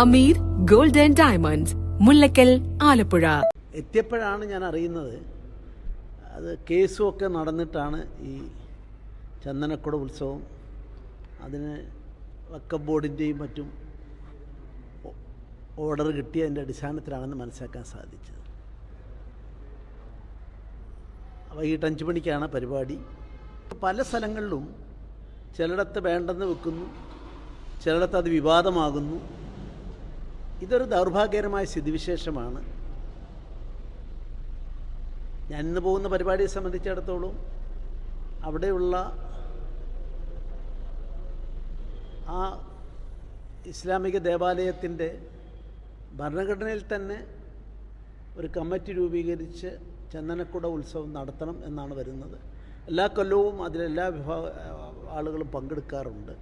Hameed golden diamond Mullakkal Alappuzha. എത്തിയപ്പോഴാണ് ഞാൻ അറിയുന്നത് അത് കേസും ഒക്കെ നടന്നിട്ടാണ് ഈ ചന്ദനക്കുട ഉത്സവം. അതിന് വക്കം ബോർഡിന്റെയും മറ്റും ഓർഡർ കിട്ടിയതിന്റെ അടിസ്ഥാനത്തിലാണെന്ന് മനസ്സിലാക്കാൻ സാധിച്ചത്. വൈകിട്ട് അഞ്ച് മണിക്കാണ് പരിപാടി. പല സ്ഥലങ്ങളിലും ചിലയിടത്ത് വേണ്ടെന്ന് വെക്കുന്നു ചിലയിടത്ത് അത് വിവാദമാകുന്നു. ഇതൊരു ദൗർഭാഗ്യകരമായ സ്ഥിതിവിശേഷമാണ്. ഞാൻ ഇന്ന് പോകുന്ന പരിപാടിയെ സംബന്ധിച്ചിടത്തോളം അവിടെയുള്ള ആ ഇസ്ലാമിക ദേവാലയത്തിന്റെ ഭരണഘടനയിൽ തന്നെ ഒരു കമ്മിറ്റി രൂപീകരിച്ച് ചന്ദനക്കുട ഉത്സവം നടത്തണം എന്നാണ് വരുന്നത്. എല്ലാ കൊല്ലവും അതിലെല്ലാ വിഭാഗ ആളുകളും പങ്കെടുക്കാറുണ്ട്.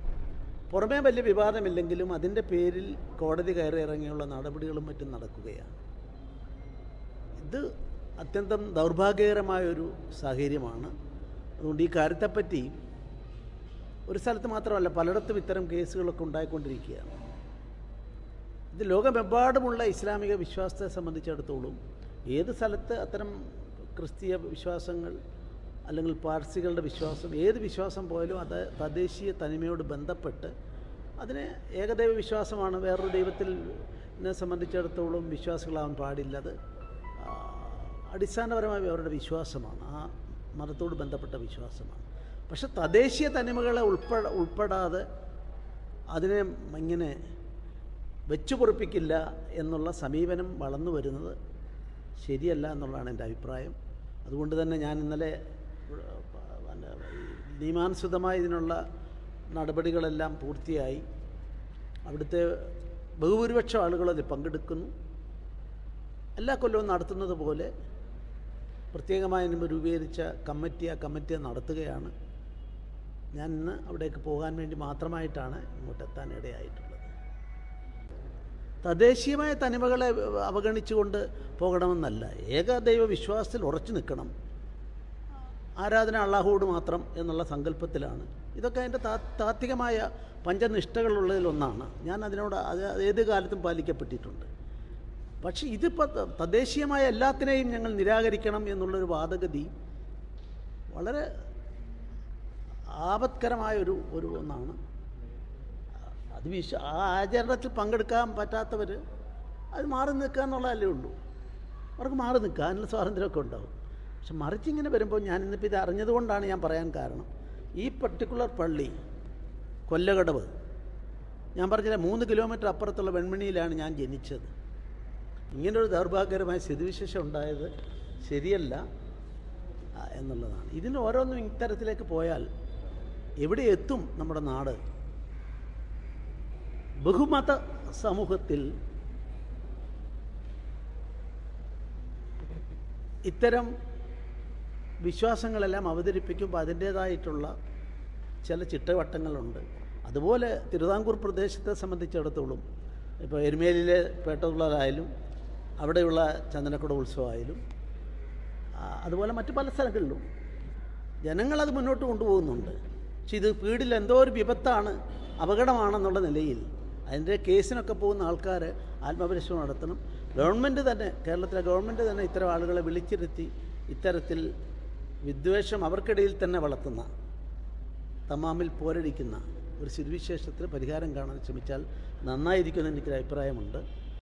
പുറമേ വലിയ വിവാദമില്ലെങ്കിലും അതിന്റെ പേരിൽ കോടതി കയറി ഇറങ്ങിയുള്ള നടപടികളും മറ്റും നടക്കുകയാണ്. ഇത് അത്യന്തം ദൗർഭാഗ്യകരമായൊരു സാഹചര്യമാണ്. അതുകൊണ്ട് ഈ കാര്യത്തെപ്പറ്റി ഒരു സ്ഥലത്ത് മാത്രമല്ല പലയിടത്തും ഇത്തരം കേസുകളൊക്കെ ഉണ്ടായിക്കൊണ്ടിരിക്കുകയാണ്. ഇത് ലോകമെമ്പാടുമുള്ള ഇസ്ലാമിക വിശ്വാസത്തെ സംബന്ധിച്ചിടത്തോളം ഏത് സ്ഥലത്ത് അത്തരം ക്രിസ്തീയ വിശ്വാസങ്ങൾ അല്ലെങ്കിൽ പാർസികളുടെ വിശ്വാസം ഏത് വിശ്വാസം പോയാലും അത് തദ്ദേശീയ തനിമയോട് ബന്ധപ്പെട്ട് അതിനെ ഏകദൈവ വിശ്വാസമാണ്. വേറൊരു ദൈവത്തിൽ സംബന്ധിച്ചിടത്തോളം വിശ്വാസികളാവാൻ പാടില്ല. അത് അടിസ്ഥാനപരമായി അവരുടെ വിശ്വാസമാണ്. ആ മതത്തോട് ബന്ധപ്പെട്ട വിശ്വാസമാണ്. പക്ഷെ തദ്ദേശീയ തനിമകളെ ഉൾപ്പെട ഉൾപ്പെടാതെ അതിനെ ഇങ്ങനെ വെച്ചു പൊറിപ്പിക്കില്ല എന്നുള്ള സമീപനം വളർന്നു വരുന്നത് ശരിയല്ല എന്നുള്ളതാണ് എന്റെ അഭിപ്രായം. അതുകൊണ്ട് തന്നെ ഞാൻ ഇന്നലെ നിയമാനുസൃതമായ ഇതിനുള്ള നടപടികളെല്ലാം പൂർത്തിയായി. അവിടുത്തെ ബഹുഭൂരിപക്ഷം ആളുകൾ അതിൽ പങ്കെടുക്കുന്നു. എല്ലാ കൊല്ലവും നടത്തുന്നത് പോലെ പ്രത്യേകമായി രൂപീകരിച്ച കമ്മിറ്റി ആ കമ്മിറ്റി നടത്തുകയാണ്. ഞാൻ ഇന്ന് അവിടേക്ക് പോകാൻ വേണ്ടി മാത്രമായിട്ടാണ് ഇങ്ങോട്ടെത്താൻ ഇടയായിട്ടുള്ളത് തദ്ദേശീയമായ തനിമകളെ അവഗണിച്ചുകൊണ്ട് പോകണമെന്നല്ല. ഏകദൈവ വിശ്വാസത്തിൽ ഉറച്ചു നിൽക്കണം. ആരാധന അള്ളാഹുവോട് മാത്രം എന്നുള്ള സങ്കല്പത്തിലാണ്. ഇതൊക്കെ അതിന്റെ താ താത്വികമായ പഞ്ചനിഷ്ഠകളുള്ളതിലൊന്നാണ് ഞാൻ അതിനോട് അത് ഏത് കാലത്തും പാലിക്കപ്പെട്ടിട്ടുണ്ട്. പക്ഷേ ഇതിപ്പോൾ തദ്ദേശീയമായ എല്ലാത്തിനെയും ഞങ്ങൾ നിരാകരിക്കണം എന്നുള്ളൊരു വാദഗതി വളരെ ആപത്കരമായ ഒരു ഒരു ഒന്നാണ്. അത് വിശ്വ ആ ആചരണത്തിൽ പങ്കെടുക്കാൻ പറ്റാത്തവർ അത് മാറി നിൽക്കുക എന്നുള്ളതല്ലേ ഉള്ളൂ. അവർക്ക് മാറി നിൽക്കുക അതിനുള്ള സ്വാതന്ത്ര്യമൊക്കെ ഉണ്ടാവും. പക്ഷെ മറിച്ച് ഇങ്ങനെ വരുമ്പോൾ ഞാൻ ഇന്നിപ്പോൾ ഇത് അറിഞ്ഞതുകൊണ്ടാണ് ഞാൻ പറയാൻ കാരണം. ഈ പർട്ടിക്കുലർ പള്ളി കൊല്ലകടവ് ഞാൻ പറഞ്ഞില്ല മൂന്ന് കിലോമീറ്റർ അപ്പുറത്തുള്ള വെൺമണിയിലാണ് ഞാൻ ജനിച്ചത്. ഇങ്ങനൊരു ദൗർഭാഗ്യകരമായ സ്ഥിതിവിശേഷം ഉണ്ടായത് ശരിയല്ല എന്നുള്ളതാണ്. ഇതിന് ഓരോന്നും ഇത്തരത്തിലേക്ക് പോയാൽ എവിടെ എത്തും നമ്മുടെ നാട്? ബഹുമത സമൂഹത്തിൽ ഇത്തരം വിശ്വാസങ്ങളെല്ലാം അവതരിപ്പിക്കുമ്പോൾ അതിന്റേതായിട്ടുള്ള ചില ചിട്ടവട്ടങ്ങളുണ്ട്. അതുപോലെ തിരുവിതാംകൂർ പ്രദേശത്തെ സംബന്ധിച്ചിടത്തോളം ഇപ്പോൾ എരുമേലിയിലെ പേട്ടതുള്ളതായാലും അവിടെയുള്ള ചന്ദനക്കുട ഉത്സവമായാലും അതുപോലെ മറ്റു പല സ്ഥലങ്ങളിലും ജനങ്ങളത് മുന്നോട്ട് കൊണ്ടുപോകുന്നുണ്ട്. പക്ഷെ ഇത് വീടിൽ എന്തോ ഒരു വിപത്താണ് അപകടമാണെന്നുള്ള നിലയിൽ അതിന്റെ കേസിനൊക്കെ പോകുന്ന ആൾക്കാർ ആത്മപരിശോധന നടത്തണം. ഗവൺമെന്റ് തന്നെ കേരളത്തിലെ ഗവൺമെന്റ് തന്നെ ഇത്തരം ആളുകളെ വിളിച്ചിരുത്തി ഇത്തരത്തിൽ വിദ്വേഷം അവർക്കിടയിൽ തന്നെ വളർത്തുന്ന തമാമിൽ പോരടിക്കുന്ന ഒരു സ്ഥിതിവിശേഷത്തിന് പരിഹാരം കാണാൻ ശ്രമിച്ചാൽ നന്നായിരിക്കുമെന്ന് എനിക്കൊരു അഭിപ്രായമുണ്ട്.